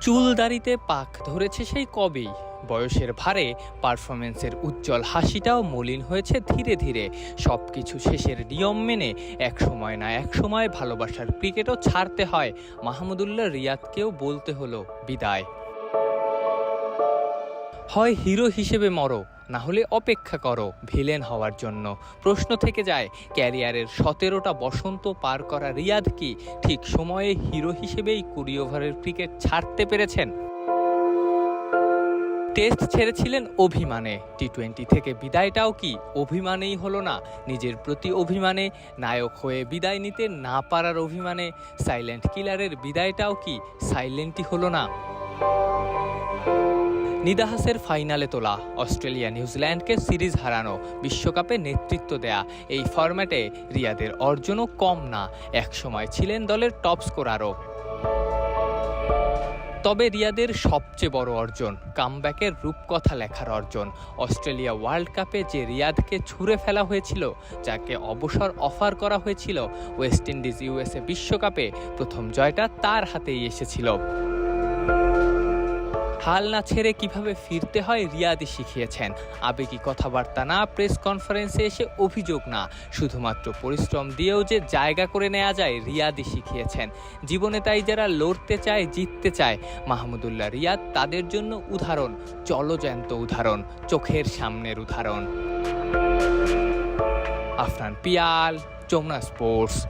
চুলদারিতে পাক ধরেছে সেই কবেই। বয়সের ভারে পারফরমেন্সের উজ্জ্বল হাসিটাও মলিন হয়েছে ধীরে ধীরে। সব কিছু শেষের নিয়ম মেনে এক সময় না এক সময় ভালোবাসার ক্রিকেটও ছাড়তে হয়। মাহমুদুল্লাহ রিয়াদকেও বলতে হলো, বিদায়। হয় হিরো হিসেবে মরো। না হলে অপেক্ষা করো ভিলেন হওয়ার জন্য। প্রশ্ন থেকে যায়, ক্যারিয়ারের সতেরোটা বসন্ত পার করা রিয়াদ কি ঠিক সময়ে হিরো হিসেবেই কুড়ি ওভারের ক্রিকেট ছাড়তে পেরেছেন? টেস্ট ছেড়েছিলেন অভিমানে। টি টোয়েন্টি থেকে বিদায়টাও কি অভিমানেই হলো না? নিজের প্রতি অভিমানে, নায়ক হয়ে বিদায় নিতে না পারার অভিমানে, সাইলেন্ট কিলারের বিদায়টাও কি সাইলেন্টই হলো না? নিদাহাসের ফাইনালে তোলা অস্ট্রেলিয়া নিউজিল্যান্ডকে সিরিজ হারানো বিশ্বকাপে নেতৃত্ব দেয়া এই ফরম্যাটে রিয়াদের অর্জনও কম না, একসময় ছিলেন দলের টপ স্কোরারও। তবে রিয়াদের সবচেয়ে বড় অর্জন, কামব্যাকের রূপকথা লেখার অর্জন, অস্ট্রেলিয়া ওয়ার্ল্ড কাপে যে রিয়াদকে ছুঁড়ে ফেলা হয়েছিল, যাকে অবসর অফার করা হয়েছিল, ওয়েস্ট ইন্ডিজ ইউএসএ বিশ্বকাপে প্রথম জয়টা তার হাতেই এসেছিল। হাল না ছেড়ে কীভাবে ফিরতে হয় রিয়াদি শিখিয়েছেন। আবেগী কথাবার্তা না, প্রেস কনফারেন্সে এসে অভিযোগ না। শুধুমাত্র পরিশ্রম দিয়েও যে জায়গা করে নেওয়া যায়, রিয়াদি শিখিয়েছেন। জীবনে তাই যারা লড়তে চায়, জিততে চায়। মাহমুদুল্লাহ রিয়াদ তাদের জন্য উদাহরণ, চলজ্যান্ত উদাহরণ, চোখের সামনের উদাহরণ। আফরান পিয়াল, যমুনা স্পোর্টস।